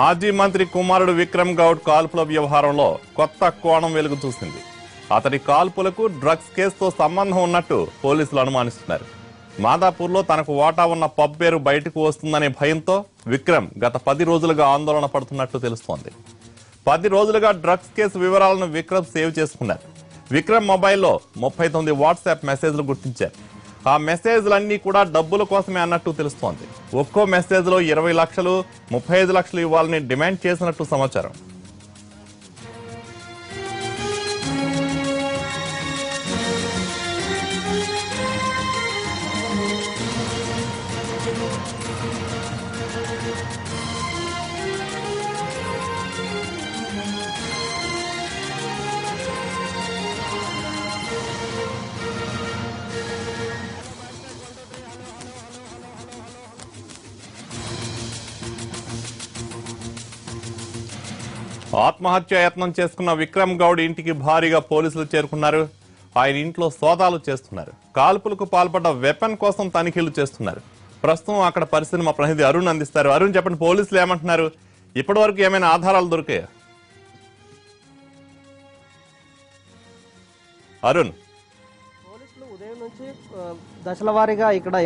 మాజీ మంత్రి కుమారుడు విక్రమ్ గౌడ్ కాల్పుల వ్యవహారంలో కొత్త కోణం వెలుగు చూసింది. అతడి కాల్పులకు డ్రగ్స్ కేసుతో సంబంధం ఉన్నట్టు పోలీసులు అనుమానిస్తున్నారు. మాదాపూర్లో తనకు వాటా ఉన్న పబ్ పేరు బయటకు వస్తుందనే భయంతో విక్రమ్ గత పది రోజులుగా ఆందోళన పడుతున్నట్లు తెలుస్తోంది. పది రోజులుగా డ్రగ్స్ కేసు వివరాలను విక్రమ్ సేవ్ చేసుకున్నారు. విక్రమ్ మొబైల్లో ముప్పై తొమ్మిది వాట్సాప్ మెసేజ్లు గుర్తించారు. ఆ మెసేజ్లన్నీ కూడా డబ్బుల కోసమే అన్నట్టు తెలుస్తోంది. ఒక్కో మెసేజ్లో ఇరవై లక్షలు ముప్పై ఐదు లక్షలు ఇవ్వాలని డిమాండ్ చేసినట్టు సమాచారం. ఆత్మహత్య యత్నం చేసుకున్న విక్రమ్ గౌడ్ ఇంటికి భారీగా పోలీసులు చేరుకున్నారు. ఆయన ఇంట్లో సోదాలు చేస్తున్నారు. కాల్పులకు పాల్పడ్డ వెపన్ కోసం తనిఖీలు చేస్తున్నారు. ప్రస్తుతం అక్కడ పరిస్థితి మా ప్రతినిధి అరుణ్ అందిస్తారు. అరుణ్ చెప్పండి పోలీసులు ఏమంటున్నారు? ఇప్పటివరకు ఏమైనా ఆధారాలు దొరికాయా? అరుణ్. పోలీసులు ఉదయం నుంచి దశల వారీగా ఇక్కడ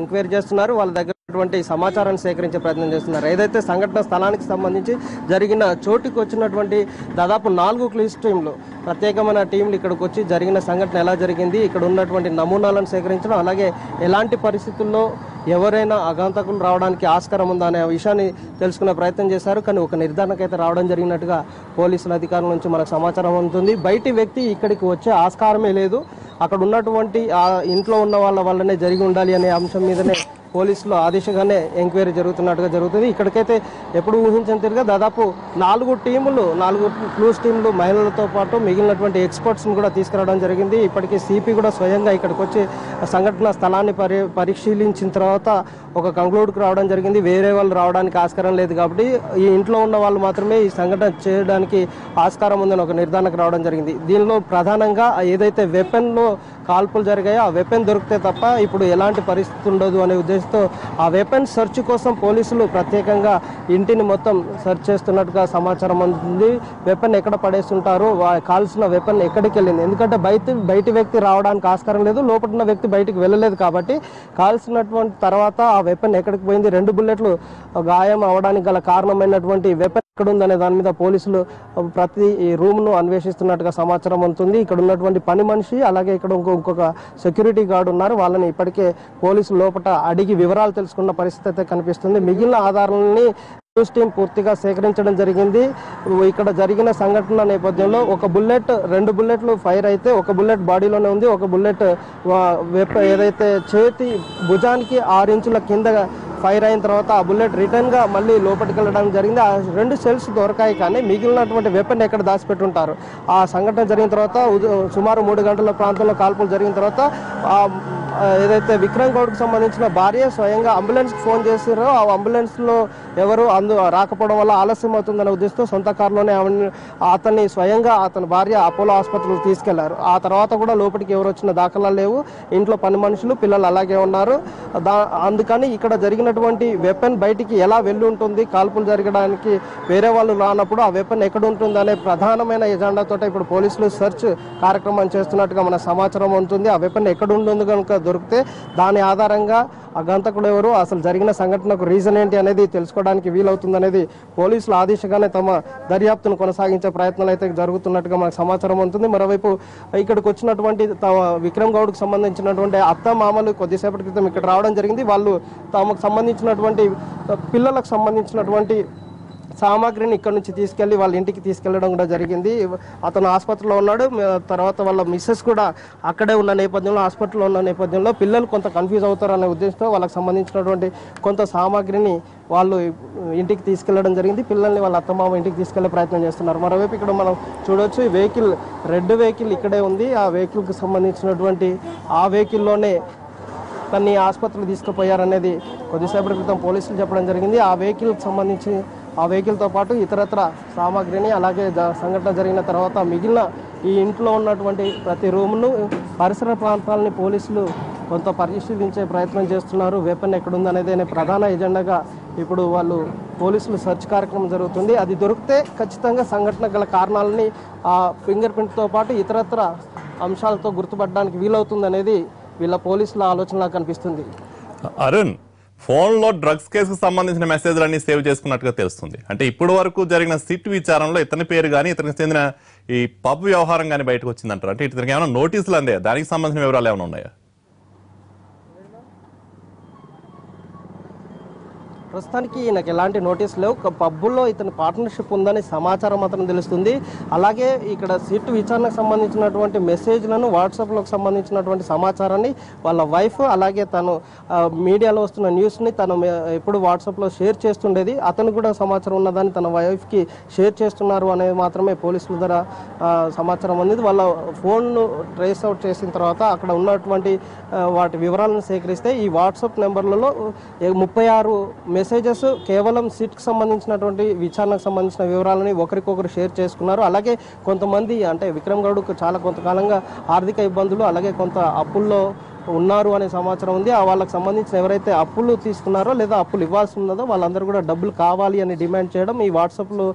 ఎంక్వైరీ చేస్తున్నారు. వాళ్ళ దగ్గర ఉన్నటువంటి సమాచారాన్ని సేకరించే ప్రయత్నం చేస్తున్నారు. ఏదైతే సంఘటన స్థలానికి సంబంధించి జరిగిన చోటుకి వచ్చినటువంటి దాదాపు నాలుగు క్లీస్ టీంలు ప్రత్యేకమైన టీంలు ఇక్కడికి వచ్చి జరిగిన సంఘటన ఎలా జరిగింది ఇక్కడ ఉన్నటువంటి నమూనాలను సేకరించడం అలాగే ఎలాంటి పరిస్థితుల్లో ఎవరైనా అగాంతకులు రావడానికి ఆస్కారం ఉందా అనే విషయాన్ని తెలుసుకునే ప్రయత్నం చేశారు. కానీ ఒక నిర్ధారణకైతే రావడం జరిగినట్టుగా పోలీసుల అధికారుల నుంచి మనకు సమాచారం ఉంటుంది బయటి వ్యక్తి ఇక్కడికి వచ్చే ఆస్కారమే లేదు. అక్కడ ఉన్నటువంటి ఆ ఇంట్లో ఉన్న వాళ్ళ వల్లనే జరిగి ఉండాలి అనే అంశం మీదనే పోలీసులు ఆ దిశగానే ఎంక్వైరీ జరుగుతున్నట్టుగా జరుగుతుంది. ఇక్కడికైతే ఎప్పుడు ఊహించని తిరిగా దాదాపు నాలుగు టీములు నాలుగు క్లూస్ టీంలు మహిళలతో పాటు మిగిలినటువంటి ఎక్స్పర్ట్స్ని కూడా తీసుకురావడం జరిగింది. ఇప్పటికీ సిపి కూడా స్వయంగా ఇక్కడికి వచ్చి సంఘటన స్థలాన్ని పరి పరిశీలించిన తర్వాత ఒక కంక్లూడ్కి రావడం జరిగింది. వేరే వాళ్ళు రావడానికి ఆస్కారం లేదు కాబట్టి ఈ ఇంట్లో ఉన్న వాళ్ళు మాత్రమే ఈ సంఘటన చేయడానికి ఆస్కారం ఉందని ఒక నిర్ధారణకు రావడం జరిగింది. దీనిలో ప్రధానంగా ఏదైతే వెపన్లో కాల్పులు జరిగాయో. ఆ వెపన్ దొరికితే తప్ప ఇప్పుడు ఎలాంటి పరిస్థితి ఉండదు అనే ఉద్దేశంతో ఆ వెపన్ సెర్చ్ కోసం పోలీసులు ప్రత్యేకంగా ఇంటిని మొత్తం సెర్చ్ చేస్తున్నట్టుగా సమాచారం అందుతుంది వెపన్ ఎక్కడ పడేస్తుంటారు? కాల్సిన వెపన్ ఎక్కడికి వెళ్ళింది? ఎందుకంటే బయట బయటి వ్యక్తి రావడానికి ఆస్కారం లేదు. లోపల ఉన్న వ్యక్తి బయటికి వెళ్ళలేదు కాబట్టి కాల్సినటువంటి తర్వాత ఆ వెపన్ ఎక్కడికి పోయింది? రెండు బుల్లెట్లు గాయం అవడానికి గల కారణమైనటువంటి వెపన్ ఇక్కడ ఉందనే దాని మీద పోలీసులు ప్రతి రూమ్ను అన్వేషిస్తున్నట్టుగా సమాచారం అందుతుంది. ఇక్కడ ఉన్నటువంటి పని మనిషి అలాగే ఇక్కడ ఇంకో ఇంకొక సెక్యూరిటీ గార్డ్ ఉన్నారు. వాళ్ళని ఇప్పటికే పోలీసులు లోపల అడిగి వివరాలు తెలుసుకున్న పరిస్థితి అయితే కనిపిస్తుంది. మిగిలిన ఆధారాలని న్యూస్ టీం పూర్తిగా సేకరించడం జరిగింది. ఇక్కడ జరిగిన సంఘటన నేపథ్యంలో ఒక బుల్లెట్ రెండు బుల్లెట్లు ఫైర్ అయితే ఒక బుల్లెట్ బాడీలోనే ఉంది. ఒక బుల్లెట్ ఏదైతే చేతి భుజానికి ఆరు ఇంచుల కింద ఫైర్ అయిన తర్వాత ఆ బుల్లెట్ రిటర్న్గా మళ్ళీ లోపలికి వెళ్ళడం జరిగింది. ఆ రెండు సెల్స్ దొరకాయి కానీ మిగిలినటువంటి వెపన్ ఎక్కడ దాచిపెట్టుంటారు? ఆ సంఘటన జరిగిన తర్వాత సుమారు మూడు గంటల ప్రాంతంలో కాల్పులు జరిగిన తర్వాత ఏదైతే విక్రమ్ గౌడ్కి సంబంధించిన భార్య స్వయంగా అంబులెన్స్కి ఫోన్ చేసారో ఆ అంబులెన్స్లో ఎవరు అందు రాకపోవడం వల్ల ఆలస్యం అవుతుందనే ఉద్దేశంతో సొంత కారులోనే అతన్ని స్వయంగా అతని భార్య అపోలో ఆసుపత్రికి తీసుకెళ్ళారు. ఆ తర్వాత కూడా లోపలికి ఎవరు వచ్చిన దాఖలాలు లేవు. ఇంట్లో పని మనుషులు పిల్లలు అలాగే ఉన్నారు. దా అందుకని ఇక్కడ జరిగినటువంటి వెపన్ బయటికి ఎలా వెళ్ళి ఉంటుంది కాల్పులు జరగడానికి వేరే వాళ్ళు రానప్పుడు ఆ వెపన్ ఎక్కడ ఉంటుంది అనే ప్రధానమైన ఎజెండాతో ఇప్పుడు పోలీసులు సెర్చ్ కార్యక్రమం చేస్తున్నట్టుగా మన సమాచారం ఉంటుంది ఆ వెపన్ ఎక్కడ ఉంటుంది కనుక దొరికితే దాని ఆధారంగా ఆ గంతకుడు ఎవరు? అసలు జరిగిన సంఘటనకు రీజన్ ఏంటి అనేది తెలుసుకోవడానికి వీలవుతుంది అనేది పోలీసులు ఆ దిశగానే తమ దర్యాప్తును కొనసాగించే ప్రయత్నాలు అయితే జరుగుతున్నట్టుగా మనకు సమాచారం ఉంటుంది మరోవైపు ఇక్కడికి వచ్చినటువంటి తమ విక్రమ్ గౌడ్కి సంబంధించినటువంటి అత్త మామలు కొద్దిసేపటి క్రితం ఇక్కడ రావడం జరిగింది. వాళ్ళు తమకు సంబంధించినటువంటి పిల్లలకు సంబంధించినటువంటి సామాగ్రిని ఇక్కడ నుంచి తీసుకెళ్ళి వాళ్ళ ఇంటికి తీసుకెళ్ళడం కూడా జరిగింది. అతను ఆసుపత్రిలో ఉన్నాడు. తర్వాత వాళ్ళ మిస్సెస్ కూడా అక్కడే ఉన్న నేపథ్యంలో హాస్పిటల్లో ఉన్న నేపథ్యంలో పిల్లలు కొంత కన్ఫ్యూజ్ అవుతారనే ఉద్దేశంతో వాళ్ళకి సంబంధించినటువంటి కొంత సామాగ్రిని వాళ్ళు ఇంటికి తీసుకెళ్ళడం జరిగింది. పిల్లల్ని వాళ్ళ అత్తమామ ఇంటికి తీసుకెళ్ళే ప్రయత్నం చేస్తున్నారు. మరోవైపు ఇక్కడ మనం చూడొచ్చు ఈ వెహికల్ రెడ్ వెహికల్ ఇక్కడే ఉంది. ఆ వెహికల్కి సంబంధించినటువంటి ఆ వెహికల్లోనే తన్ని ఆసుపత్రికి తీసుకుపోయారనేది కొద్దిసేపటి క్రితం పోలీసులు చెప్పడం జరిగింది. ఆ వెహికల్కి సంబంధించి ఆ వెహికల్తో పాటు ఇతరత్ర సామాగ్రిని అలాగే సంఘటన జరిగిన తర్వాత మిగిలిన ఈ ఇంట్లో ఉన్నటువంటి ప్రతి రూమ్ను పరిసర ప్రాంతాలని పోలీసులు కొంత పరిశీలించే ప్రయత్నం చేస్తున్నారు. వెపన్ ఎక్కడుందనేది అనే ప్రధాన ఎజెండాగా ఇప్పుడు వాళ్ళు పోలీసులు సెర్చ్ కార్యక్రమం జరుగుతుంది. అది దొరికితే ఖచ్చితంగా సంఘటన గల కారణాలని ఆ ఫింగర్ ప్రింట్తో పాటు ఇతరత్ర అంశాలతో గుర్తుపడడానికి వీలవుతుంది అనేది వీళ్ళ పోలీసుల ఆలోచనలా కనిపిస్తుంది. అరుణ్ ఫోన్లో డ్రగ్స్ కేసుకు సంబంధించిన మెసేజ్లన్నీ సేవ్ చేసుకున్నట్టుగా తెలుస్తుంది. అంటే ఇప్పటి వరకు జరిగిన సిట్ విచారంలో ఇతని పేరు కానీ ఇతనికి చెందిన ఈ పబ్ వ్యవహారం కానీ బయటకు వచ్చిందంటారు? అంటే ఇతనికి ఏమైనా నోటీసులు అందే దానికి సంబంధించిన వివరాలు ఏమైనా ఉన్నాయా? ప్రస్తుతానికి ఈయనకి ఎలాంటి నోటీస్ లేవు. ఒక పబ్బుల్లో ఇతని పార్ట్నర్షిప్ ఉందని సమాచారం మాత్రం తెలుస్తుంది. అలాగే ఇక్కడ సిట్ విచారణకు సంబంధించినటువంటి మెసేజ్లను వాట్సాప్లోకి సంబంధించినటువంటి సమాచారాన్ని వాళ్ళ వైఫ్ అలాగే తను మీడియాలో వస్తున్న న్యూస్ని తను ఎప్పుడు వాట్సాప్లో షేర్ చేస్తుండేది. అతను కూడా సమాచారం ఉన్నదాన్ని తన వైఫ్కి షేర్ చేస్తున్నారు అనేది మాత్రమే పోలీసుల ద్వారా సమాచారం అందింది. వాళ్ళ ఫోన్ను ట్రేస్ అవుట్ చేసిన తర్వాత అక్కడ ఉన్నటువంటి వాటి వివరాలను సేకరిస్తే ఈ వాట్సాప్ నెంబర్లలో ముప్పై ఆరు మెసేజెస్ కేవలం సిట్కి సంబంధించినటువంటి విచారణకు సంబంధించిన వివరాలని ఒకరికొకరు షేర్ చేసుకున్నారు. అలాగే కొంతమంది అంటే విక్రమ్ గౌడ్కు చాలా కొంతకాలంగా ఆర్థిక ఇబ్బందులు అలాగే కొంత అప్పుల్లో ఉన్నారు అనే సమాచారం ఉంది. ఆ వాళ్ళకి సంబంధించిన ఎవరైతే అప్పులు తీసుకున్నారో లేదా అప్పులు ఇవ్వాల్సి ఉన్నదో వాళ్ళందరూ కూడా డబ్బులు కావాలి అని డిమాండ్ చేయడం ఈ వాట్సాప్లో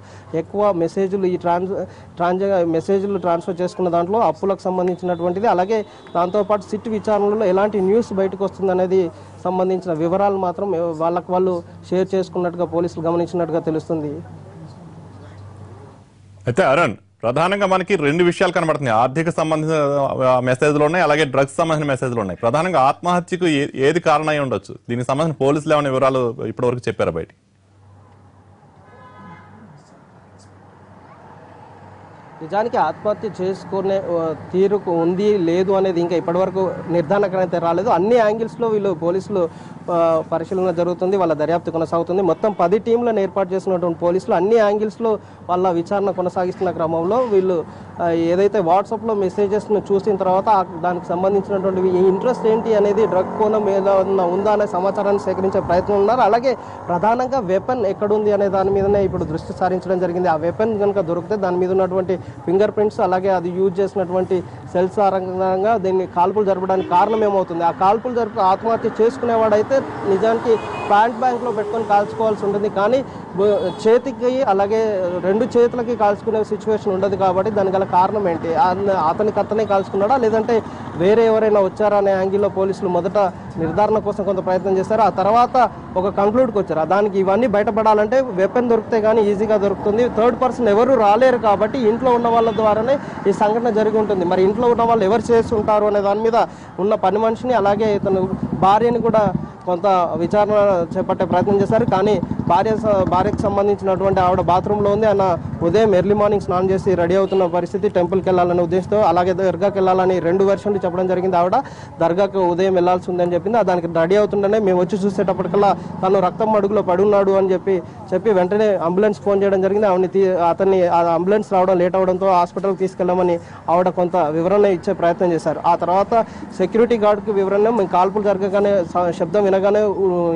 ఎక్కువ మెసేజ్లు ఈ ట్రాన్స్ ట్రాన్స్ మెసేజ్లు ట్రాన్స్ఫర్ చేసుకున్న దాంట్లో అప్పులకు సంబంధించినటువంటిది అలాగే దాంతోపాటు సిట్ విచారణలో ఎలాంటి న్యూస్ బయటకు వస్తుందనేది సంబంధించిన వివరాలు మాత్రం వాళ్ళకు వాళ్ళు షేర్ చేసుకున్నట్టుగా పోలీసులు గమనించినట్టుగా తెలుస్తుంది. అయితే అరుణ్ ప్రధానంగా మనకి రెండు విషయాలు కనబడుతున్నాయి. ఆర్థిక సంబంధించిన మెసేజ్లు ఉన్నాయి అలాగే డ్రగ్స్ సంబంధించిన మెసేజ్లు ఉన్నాయి ప్రధానంగా ఆత్మహత్యకు ఏ- ఏది కారణం ఉండొచ్చు? దీనికి సంబంధించిన పోలీసులు ఏమైనా వివరాలు ఇప్పటివరకు చెప్పారు బయట నిజానికి ఆత్మహత్య చేసుకునే తీరుకు ఉంది లేదు అనేది ఇంకా ఇప్పటివరకు నిర్ధారణకు అయితే రాలేదు. అన్ని యాంగిల్స్లో వీళ్ళు పోలీసులు పరిశీలన జరుగుతుంది వాళ్ళ దర్యాప్తు కొనసాగుతుంది. మొత్తం పది టీంలను ఏర్పాటు చేసినటువంటి పోలీసులు అన్ని యాంగిల్స్లో వాళ్ళ విచారణ కొనసాగిస్తున్న క్రమంలో వీళ్ళు ఏదైతే వాట్సాప్లో మెసేజెస్ను చూసిన తర్వాత దానికి సంబంధించినటువంటి ఈ ఇంట్రెస్ట్ ఏంటి అనేది డ్రగ్ కోణం మీద ఉందా అనే సమాచారాన్ని సేకరించే ప్రయత్నం ఉన్నారు. అలాగే ప్రధానంగా వెపన్ ఎక్కడుంది అనే దాని మీదనే ఇప్పుడు దృష్టి సారించడం జరిగింది. ఆ వెపన్ కనుక దొరికితే దాని మీద ఉన్నటువంటి ఫింగర్ ప్రింట్స్ అలాగే అది యూజ్ చేసినటువంటి సెల్స్ ఆరంగా దీన్ని కాల్పులు జరపడానికి కారణం ఏమవుతుంది? ఆ కాల్పులు జరుపు ఆత్మహత్య చేసుకునేవాడైతే నిజానికి ప్యాంట్ బ్యాంక్లో పెట్టుకొని కాల్చుకోవాల్సి ఉంటుంది. కానీ చేతికి అలాగే రెండు చేతులకి కాల్చుకునే సిచ్యువేషన్ ఉండదు కాబట్టి దాని గల కారణం ఏంటి? అతనికి అతనే కాల్చుకున్నాడా? లేదంటే వేరే ఎవరైనా వచ్చారా అనే యాంగిల్లో పోలీసులు మొదట నిర్ధారణ కోసం కొంత ప్రయత్నం చేశారు? ఆ తర్వాత ఒక కంక్లూడ్కి వచ్చారు? దానికి ఇవన్నీ బయటపడాలంటే వెపన్ దొరికితే కానీ ఈజీగా దొరుకుతుంది. థర్డ్ పర్సన్ ఎవరు రాలేరు కాబట్టి ఇంట్లో ఉన్న వాళ్ళ ద్వారానే ఈ సంఘటన జరిగి ఉంటుంది. మరి ఇంట్లో ఉన్న వాళ్ళు ఎవరు చేసి ఉంటారు అనే దాని మీద ఉన్న పని మనిషిని అలాగే ఇతను భార్యని కూడా కొంత విచారణ చేపట్టే ప్రయత్నం చేశారు. కానీ భార్య స- భార్యకు సంబంధించినటువంటి ఆవిడ బాత్రూంలో ఉంది. ఆయన ఉదయం ఎర్లీ మార్నింగ్ స్నానం చేసి రెడీ అవుతున్న పరిస్థితి టెంపుల్కి వెళ్ళాలనే ఉద్దేశంతో అలాగే దర్గాకి వెళ్ళాలని రెండు వెర్షన్లు చెప్పడం జరిగింది ఆవిడ. దర్గాకు ఉదయం వెళ్ళాల్సి ఉందని చెప్పింది. దానికి రెడీ అవుతుండనే మేము వచ్చి చూసేటప్పటికల్లా తను రక్తం అడుగులో పడున్నాడు అని చెప్పి చెప్పి వెంటనే అంబులెన్స్ ఫోన్ చేయడం జరిగింది. ఆవిడని తీ అతన్ని ఆ అంబులెన్స్ రావడం లేట్ అవడంతో హాస్పిటల్కి తీసుకెళ్ళమని ఆవిడ కొంత వివరణ ఇచ్చే ప్రయత్నం చేశారు. ఆ తర్వాత సెక్యూరిటీ గార్డ్కి వివరణ మేము కాల్పులు జరగగానే శబ్దం వినగానే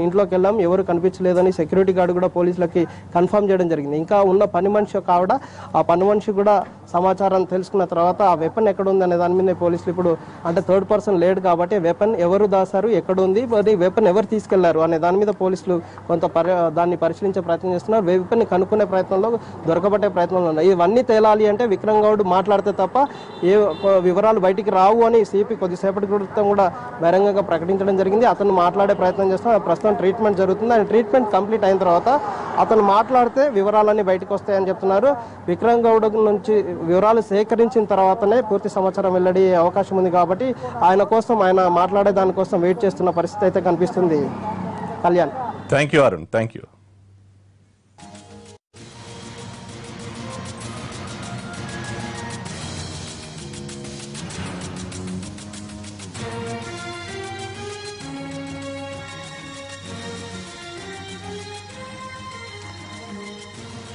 ఇంట్లోకి లోపలికి వెళ్ళాం ఎవరు కనిపించలేదని సెక్యూరిటీ గార్డు కూడా పోలీసులకి కన్ఫర్మ్ చేయడం జరిగింది. ఇంకా ఉన్న పని మనిషి ఒక ఆవిడ ఆ పని మనిషి కూడా సమాచారం తెలుసుకున్న తర్వాత ఆ వెపన్ ఎక్కడ ఉంది అనే దాని మీద పోలీసులు ఇప్పుడు అంటే థర్డ్ పర్సన్ లేడు కాబట్టి వెపన్ ఎవరు దాశారు ఎక్కడ ఉంది మరి వెపన్ ఎవరు తీసుకెళ్ళారు అనే దాని మీద పోలీసులు కొంత పరి దాన్ని పరిశీలించే ప్రయత్నం చేస్తున్నారు. వెపన్ కనుక్కునే ప్రయత్నంలో దొరకబట్టే ప్రయత్నంలో ఉన్నాయి ఇవన్నీ తేలాలి అంటే విక్రమ్ గౌడ్ మాట్లాడితే తప్ప ఏ వివరాలు బయటికి రావు అని సిపి కొద్దిసేపటి క్రితం కూడా బహిరంగంగా ప్రకటించడం జరిగింది. అతను మాట్లాడే ప్రయత్నం చేస్తాం ప్రస్తుతం ట్రీట్మెంట్ జరుగుతుంది. ఆయన ట్రీట్మెంట్ కంప్లీట్ అయిన తర్వాత అతను మాట్లాడితే వివరాలన్నీ బయటకు వస్తాయని చెప్తున్నారు. విక్రమ్ గౌడ్ నుంచి వివరాలు సేకరించిన తర్వాతనే పూర్తి సమాచారం వెల్లడి అవకాశం ఉంది కాబట్టి ఆయన కోసం ఆయన మాట్లాడే దానికోసం వెయిట్ చేస్తున్న పరిస్థితి అయితే కనిపిస్తుంది. Kalyan. Thank you Arun thank you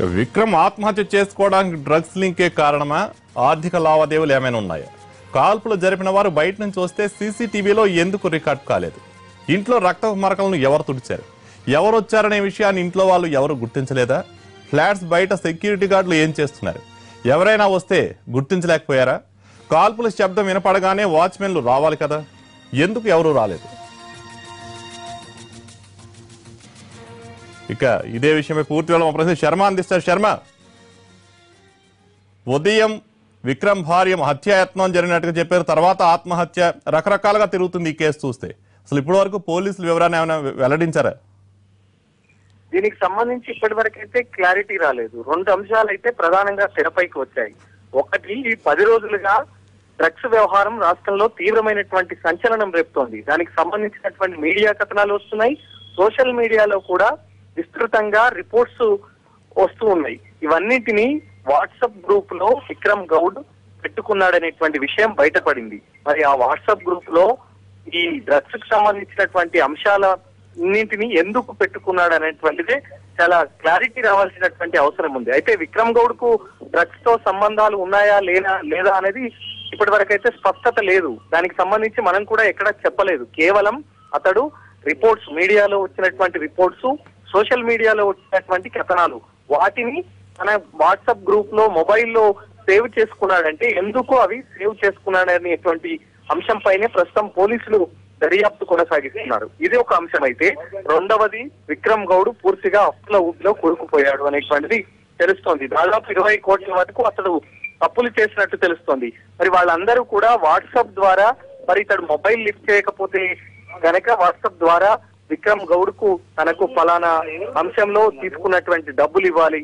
Vikram ఆత్మహత్య చేసుకోవడానికి డ్రగ్స్ లింకే కారణమా? ఆర్థిక లావాదేవీలు ఏమైనా ఉన్నాయా? కాల్పులు జరిపిన వారు బయట నుంచి వస్తే సీసీటీవీలో ఎందుకు రికార్డ్ కాలేదు? ఇంట్లో రక్త మరకలను ఎవరు తుడిచారు? ఎవరు వచ్చారనే విషయాన్ని ఇంట్లో వాళ్ళు ఎవరు గుర్తించలేదా? ఫ్లాట్స్ బయట సెక్యూరిటీ గార్డులు ఏం చేస్తున్నారు? ఎవరైనా వస్తే గుర్తించలేకపోయారా? కాల్పుల శబ్దం వినపడగానే వాచ్మెన్లు రావాలి కదా? ఎందుకు ఎవరు రాలేదు? ఇక ఇదే విషయమే పూర్తి వేళ మా ప్రతినిధి శర్మ అందిస్తారు. శర్మ ఉదయం విక్రమ్ భార్య హత్యాయత్నం జరిగినట్టుగా చెప్పారు. తర్వాత ఆత్మహత్య రకరకాలుగా తిరుగుతుంది ఈ కేసు చూస్తే. అసలు ఇప్పటి వరకు పోలీసులు వివరాన్ని ఏమైనా వెల్లడించారా? దీనికి సంబంధించి ఇప్పటి వరకైతే క్లారిటీ రాలేదు. రెండు అంశాలు అయితే ప్రధానంగా తెరపైకి వచ్చాయి. ఒకటి ఈ పది రోజులుగా డ్రగ్స్ వ్యవహారం రాష్ట్రంలో తీవ్రమైనటువంటి సంచలనం రేపుతోంది. దానికి సంబంధించినటువంటి మీడియా కథనాలు వస్తున్నాయి. సోషల్ మీడియాలో కూడా విస్తృతంగా రిపోర్ట్స్ వస్తూ ఉన్నాయి. ఇవన్నిటిని వాట్సాప్ గ్రూప్లో విక్రమ్ గౌడ్ పెట్టుకున్నాడనేటువంటి విషయం బయటపడింది. మరి ఆ వాట్సాప్ గ్రూప్లో ఈ డ్రగ్స్కు సంబంధించినటువంటి అంశాల అన్నింటినీ ఎందుకు పెట్టుకున్నాడు అనేటువంటిది చాలా క్లారిటీ రావాల్సినటువంటి అవసరం ఉంది. అయితే విక్రమ్ గౌడ్కు డ్రగ్స్తో సంబంధాలు ఉన్నాయా లేదా లేదా అనేది ఇప్పటి వరకు అయితే స్పష్టత లేదు. దానికి సంబంధించి మనం కూడా ఎక్కడ చెప్పలేదు. కేవలం అతడు రిపోర్ట్స్ మీడియాలో వచ్చినటువంటి రిపోర్ట్స్ సోషల్ మీడియాలో వచ్చినటువంటి కథనాలు. వాటిని తన వాట్సాప్ గ్రూప్లో మొబైల్లో సేవ్ చేసుకున్నాడంటే ఎందుకు అవి సేవ్ చేసుకున్నాడనేటువంటి అంశం పైనే ప్రస్తుతం పోలీసులు దర్యాప్తు కొనసాగిస్తున్నారు. ఇది ఒక అంశం అయితే. రెండవది విక్రమ్ గౌడ్ పూర్తిగా అప్పుల ఊపిలో కూరుకుపోయాడు అనేటువంటిది తెలుస్తోంది. దాదాపు ఇరవై కోట్ల వరకు అతడు అప్పులు చేసినట్టు తెలుస్తోంది. మరి వాళ్ళందరూ కూడా వాట్సాప్ ద్వారా మరి ఇతడు మొబైల్ లిఫ్ట్ చేయకపోతే గనక వాట్సాప్ ద్వారా విక్రమ్ గౌడ్కు తనకు ఫలానా అంశంలో తీసుకున్నటువంటి డబ్బులు ఇవ్వాలి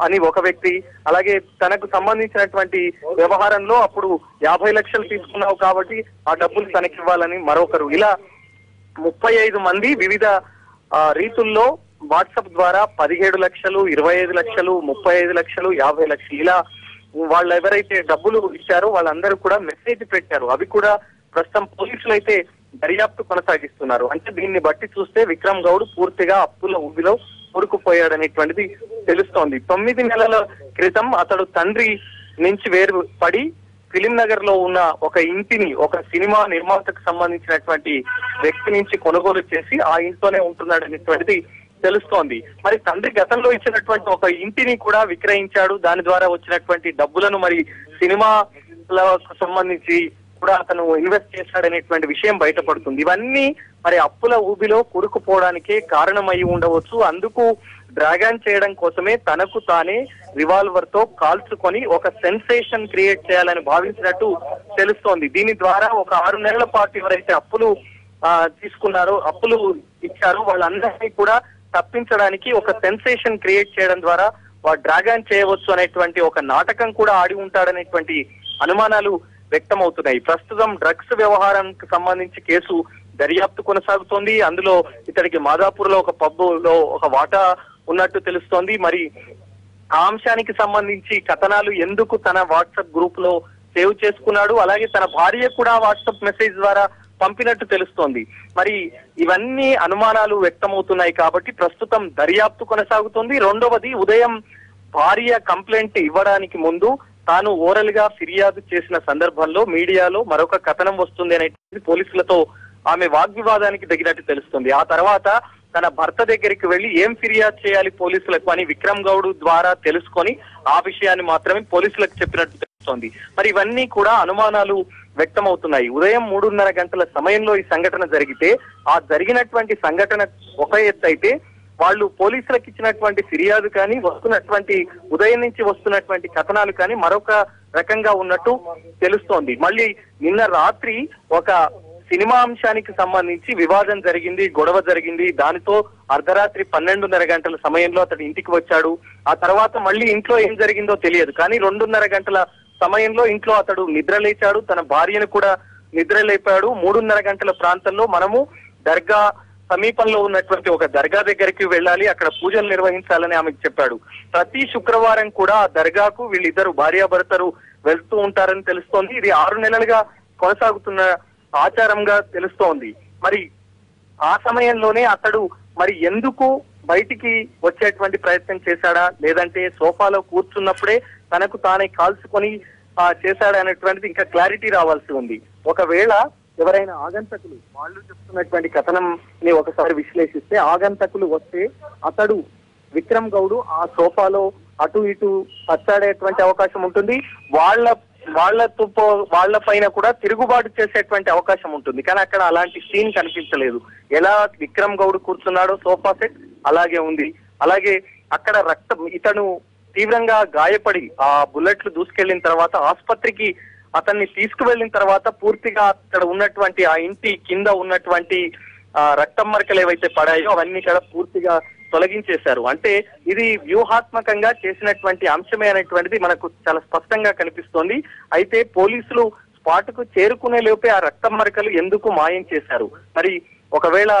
అని ఒక వ్యక్తి అలాగే తనకు సంబంధించినటువంటి వ్యవహారంలో అప్పుడు యాభై లక్షలు తీసుకున్నావు కాబట్టి ఆ డబ్బులు తనకి ఇవ్వాలని మరొకరు. ఇలా ముప్పై ఐదు మంది వివిధ ఆ, రీతుల్లో వాట్సాప్ ద్వారా పదిహేడు లక్షలు ఇరవై ఐదు లక్షలు ముప్పై ఐదు లక్షలు యాభై లక్షలు ఇలా వాళ్ళు ఎవరైతే డబ్బులు ఇచ్చారో వాళ్ళందరూ కూడా మెసేజ్ పెట్టారు. అవి కూడా ప్రస్తుతం పోలీసులు అయితే దర్యాప్తు కొనసాగిస్తున్నారు. అంటే దీన్ని బట్టి చూస్తే విక్రమ్ గౌడ్ పూర్తిగా అప్పుల ఊబిలో కూరుకుపోయాడనేటువంటిది తెలుస్తోంది. తొమ్మిది నెలల క్రితం అతడు తండ్రి నుంచి వేరు పడి ఫిలిం నగర్లో ఉన్న ఒక ఇంటిని ఒక సినిమా నిర్మాతకు సంబంధించినటువంటి వ్యక్తి నుంచి కొనుగోలు చేసి ఆ ఇంట్లోనే ఉంటున్నాడు అనేటువంటిది తెలుస్తోంది. మరి తండ్రి గతంలో ఇచ్చినటువంటి ఒక ఇంటిని కూడా విక్రయించాడు. దాని ద్వారా వచ్చినటువంటి డబ్బులను మరి సినిమాలకు సంబంధించి కూడా అతను ఇన్వెస్ట్ చేశాడనేటువంటి విషయం బయటపడుతుంది. ఇవన్నీ మరి అప్పుల ఊబిలో కూరుకుపోవడానికే కారణమై ఉండవచ్చు. అందుకు డ్రాగన్ చేయడం కోసమే తనకు తానే రివాల్వర్తో కాల్చుకొని ఒక సెన్సేషన్ క్రియేట్ చేయాలని భావించినట్టు తెలుస్తోంది. దీని ద్వారా ఒక ఆరు నెలల పాటు ఎవరైతే అప్పులు ఆ, తీసుకున్నారో అప్పులు ఇచ్చారో వాళ్ళందరినీ కూడా తప్పించడానికి ఒక సెన్సేషన్ క్రియేట్ చేయడం ద్వారా వాడు డ్రాగన్ చేయవచ్చు అనేటువంటి ఒక నాటకం కూడా ఆడి ఉంటాడనేటువంటి అనుమానాలు వ్యక్తమవుతున్నాయి. ప్రస్తుతం డ్రగ్స్ వ్యవహారానికి సంబంధించి కేసు దర్యాప్తు కొనసాగుతోంది. అందులో ఇతడికి మాదాపూర్లో ఒక పబ్లో ఒక వాటా ఉన్నట్టు తెలుస్తోంది. మరి ఆ అంశానికి సంబంధించి కథనాలు ఎందుకు తన వాట్సాప్ గ్రూప్లో సేవ్ చేసుకున్నాడు? అలాగే తన భార్య కూడా వాట్సాప్ మెసేజ్ ద్వారా పంపినట్టు తెలుస్తోంది. మరి ఇవన్నీ అనుమానాలు వ్యక్తమవుతున్నాయి కాబట్టి ప్రస్తుతం దర్యాప్తు కొనసాగుతుంది. రెండవది ఉదయం భార్య కంప్లైంట్ ఇవ్వడానికి ముందు తాను ఓరల్గా ఫిర్యాదు చేసిన సందర్భంలో మీడియాలో మరొక కథనం వస్తుంది అనేటువంటి పోలీసులతో ఆమె వాగ్వివాదానికి దిగినట్టు తెలుస్తుంది. ఆ తర్వాత తన భర్త దగ్గరికి వెళ్ళి ఏం ఫిర్యాదు చేయాలి పోలీసులకు అని విక్రమ్ గౌడ్ ద్వారా తెలుసుకొని ఆ విషయాన్ని మాత్రమే పోలీసులకు చెప్పినట్టు తెలుస్తోంది. మరి ఇవన్నీ కూడా అనుమానాలు వ్యక్తమవుతున్నాయి. ఉదయం మూడున్నర గంటల సమయంలో ఈ సంఘటన జరిగితే ఆ జరిగినటువంటి సంఘటన ఒక ఎత్తు అయితే వాళ్ళు పోలీసులకు ఇచ్చినటువంటి ఫిర్యాదు కానీ వస్తున్నటువంటి ఉదయం నుంచి వస్తున్నటువంటి కథనాలు కానీ మరొక రకంగా ఉన్నట్టు తెలుస్తోంది. మళ్ళీ నిన్న రాత్రి ఒక సినిమా అంశానికి సంబంధించి వివాదం జరిగింది గొడవ జరిగింది. దానితో అర్ధరాత్రి పన్నెండున్నర గంటల సమయంలో అతడు ఇంటికి వచ్చాడు. ఆ తర్వాత మళ్ళీ ఇంట్లో ఏం జరిగిందో తెలియదు. కానీ రెండున్నర గంటల సమయంలో ఇంట్లో అతడు నిద్ర లేచాడు. తన భార్యను కూడా నిద్ర లేపాడు. మూడున్నర గంటల ప్రాంతంలో మనము దర్గా సమీపంలో ఉన్నటువంటి ఒక దర్గా దగ్గరికి వెళ్ళాలి అక్కడ పూజలు నిర్వహించాలని ఆమెకు చెప్పాడు. ప్రతి శుక్రవారం కూడా ఆ దర్గాకు వీళ్ళిద్దరు భార్యాభర్తలు వెళ్తూ ఉంటారని తెలుస్తోంది. ఇది ఆరు నెలలుగా కొనసాగుతున్న ఆచారంగా తెలుస్తోంది. మరి ఆ సమయంలోనే అతడు మరి ఎందుకు బయటికి వచ్చేటువంటి ప్రయత్నం చేశాడా? లేదంటే సోఫాలో కూర్చున్నప్పుడే తనకు తానే కాల్చుకొని చేశాడా అనేటువంటిది ఇంకా క్లారిటీ రావాల్సి ఉంది. ఒకవేళ ఎవరైనా ఆగంతకులు వాళ్ళు చెప్తున్నటువంటి కథనం ని ఒకసారి విశ్లేషిస్తే ఆగంతకులు వస్తే అతడు విక్రమ్ గౌడ్ ఆ సోఫాలో అటు ఇటు పచ్చాడేటువంటి అవకాశం ఉంటుంది. వాళ్ళ వాళ్ళ పో- వాళ్ళ పైన కూడా తిరుగుబాటు చేసేటువంటి అవకాశం ఉంటుంది. కానీ అక్కడ అలాంటి సీన్ కనిపించలేదు. ఎలా విక్రమ్ గౌడ్ కూర్చున్నాడో సోఫా సెట్ అలాగే ఉంది. అలాగే అక్కడ రక్తం ఇతను తీవ్రంగా గాయపడి ఆ బుల్లెట్లు దూసుకెళ్ళిన తర్వాత ఆసుపత్రికి అతన్ని తీసుకువెళ్ళిన తర్వాత పూర్తిగా అక్కడ ఉన్నటువంటి ఆ ఇంటి కింద ఉన్నటువంటి రక్తం మరకలు ఏవైతే పడాయో అవన్నీ కూడా పూర్తిగా తొలగించేశారు. అంటే ఇది వ్యూహాత్మకంగా చేసినటువంటి అంశమే అనేటువంటిది మనకు చాలా స్పష్టంగా కనిపిస్తోంది. అయితే పోలీసులు స్పాట్కు చేరుకునే లోపే ఆ రక్తం మరకలు ఎందుకు మాయం చేశారు? మరి ఒకవేళ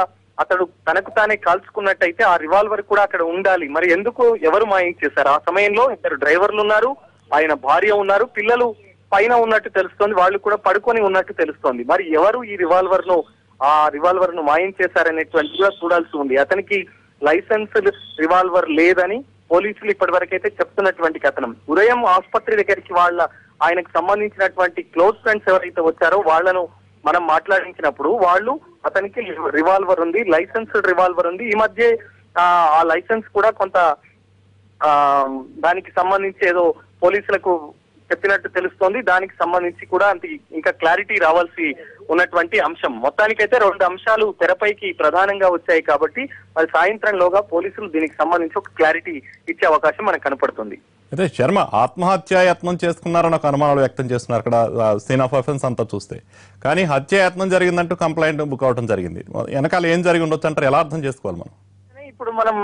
అతడు తనకు తానే కాల్చుకున్నట్టయితే ఆ రివాల్వర్ కూడా అక్కడ ఉండాలి. మరి ఎందుకు ఎవరు మాయం చేశారు? ఆ సమయంలో ఇద్దరు డ్రైవర్లు ఉన్నారు ఆయన భార్య ఉన్నారు పిల్లలు పైన ఉన్నట్టు తెలుస్తోంది వాళ్ళు కూడా పడుకొని ఉన్నట్టు తెలుస్తోంది. మరి ఎవరు ఈ రివాల్వర్ను ఆ రివాల్వర్ను మాయం చేశారనేటువంటి కూడా చూడాల్సి ఉంది. అతనికి లైసెన్స్ రివాల్వర్ లేదని పోలీసులు ఇప్పటివరకైతే చెప్తున్నటువంటి కథనం. ఉదయం ఆసుపత్రి దగ్గరికి వాళ్ళ ఆయనకు సంబంధించినటువంటి క్లోజ్ ఫ్రెండ్స్ ఎవరైతే వచ్చారో వాళ్ళను మనం మాట్లాడించినప్పుడు వాళ్ళు అతనికి రివాల్వర్ ఉంది లైసెన్స్డ్ రివాల్వర్ ఉంది. ఈ మధ్య ఆ ఆ లైసెన్స్ కూడా కొంత ఆ దానికి సంబంధించి ఏదో పోలీసులకు చెప్పినట్టు తెలుస్తోంది. దానికి సంబంధించి కూడా అంత ఇంకా క్లారిటీ రావాల్సి ఉన్నటువంటి అంశం. మొత్తానికైతే రెండు అంశాలు తెరపైకి ప్రధానంగా వచ్చాయి కాబట్టి మరి సాయంత్రంలోగా పోలీసులు దీనికి సంబంధించి ఒక క్లారిటీ ఇచ్చే అవకాశం మనకు కనపడుతుంది. అయితే శర్మ ఆత్మహత్యాయత్నం చేసుకున్నారని ఒక అనుమానాలు వ్యక్తం చేస్తున్నారు అక్కడ సీన్ ఆఫ్ అఫెన్స్ అంతా చూస్తే. కానీ హత్యాయత్నం జరిగిందంటూ కంప్లైంట్ బుక్ అవడం జరిగింది. వెనకాల ఏం జరిగి ఉండొచ్చు అంటారు? ఎలా అర్థం చేసుకోవాలి మనం? ఇప్పుడు మనం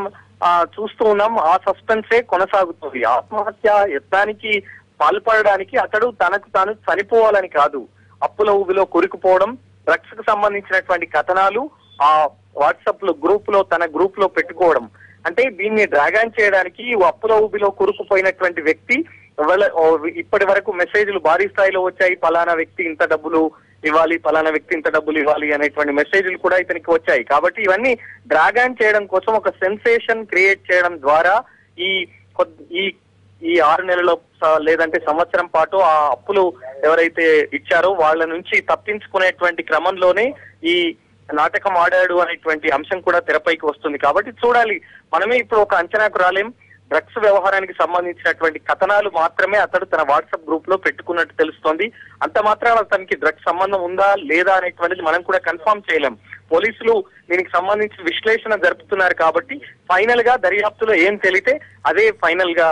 చూస్తూ ఉన్నాం ఆ సస్పెన్సే కొనసాగుతుంది. ఆత్మహత్య యత్నానికి పాల్పడడానికి అతడు తనకు తాను చనిపోవాలని కాదు. అప్పుల ఊబిలో కొరికిపోవడం డ్రగ్స్కు సంబంధించినటువంటి కథనాలు ఆ వాట్సాప్లో గ్రూప్లో తన గ్రూప్లో పెట్టుకోవడం. అంటే దీన్ని డ్రాగాన్ చేయడానికి అప్పుల ఊబిలో కూరుకుపోయినటువంటి వ్యక్తి ఇప్పటి వరకు మెసేజ్లు భారీ స్థాయిలో వచ్చాయి. పలానా వ్యక్తి ఇంత డబ్బులు ఇవ్వాలి పలానా వ్యక్తి ఇంత డబ్బులు ఇవ్వాలి అనేటువంటి మెసేజ్లు కూడా ఇతనికి వచ్చాయి. కాబట్టి ఇవన్నీ డ్రాగాన్ చేయడం కోసం ఒక సెన్సేషన్ క్రియేట్ చేయడం ద్వారా ఈ ఈ ఈ ఆరు నెలల లేదంటే సంవత్సరం పాటు ఆ అప్పులు ఎవరైతే ఇచ్చారో వాళ్ళ నుంచి తప్పించుకునేటువంటి క్రమంలోనే ఈ నాటకం ఆడాడు అనేటువంటి అంశం కూడా తెరపైకి వస్తుంది. కాబట్టి చూడాలి మనమే ఇప్పుడు ఒక అంచనాకు రాలేం. డ్రగ్స్ వ్యవహారానికి సంబంధించినటువంటి కథనాలు మాత్రమే అతడు తన వాట్సాప్ గ్రూప్లో పెట్టుకున్నట్టు తెలుస్తోంది. అంత మాత్రాన అతనికి డ్రగ్స్ సంబంధం ఉందా లేదా అనేటువంటిది మనం కూడా కన్ఫర్మ్ చేయలేం. పోలీసులు దీనికి సంబంధించి విశ్లేషణ జరుపుతున్నారు కాబట్టి ఫైనల్గా దర్యాప్తులో ఏం తెలితే అదే ఫైనల్గా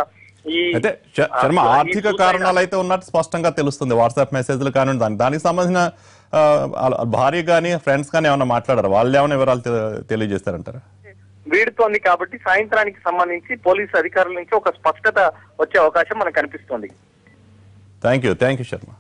అయితే శర్మ ఆర్థిక కారణాలు అయితే ఉన్నట్టు స్పష్టంగా తెలుస్తుంది. వాట్సాప్ మెసేజ్లు కానీ దాని దానికి సంబంధించిన భార్య కానీ ఫ్రెండ్స్ కానీ ఏమైనా మాట్లాడారు? వాళ్ళు ఏమైనా వివరాలు తెలియజేస్తారంటారా? వీడుతోంది కాబట్టి సాయంత్రానికి సంబంధించి పోలీసు అధికారుల నుంచి ఒక స్పష్టత వచ్చే అవకాశం మనకు కనిపిస్తుంది. Thank you thank you Sharma.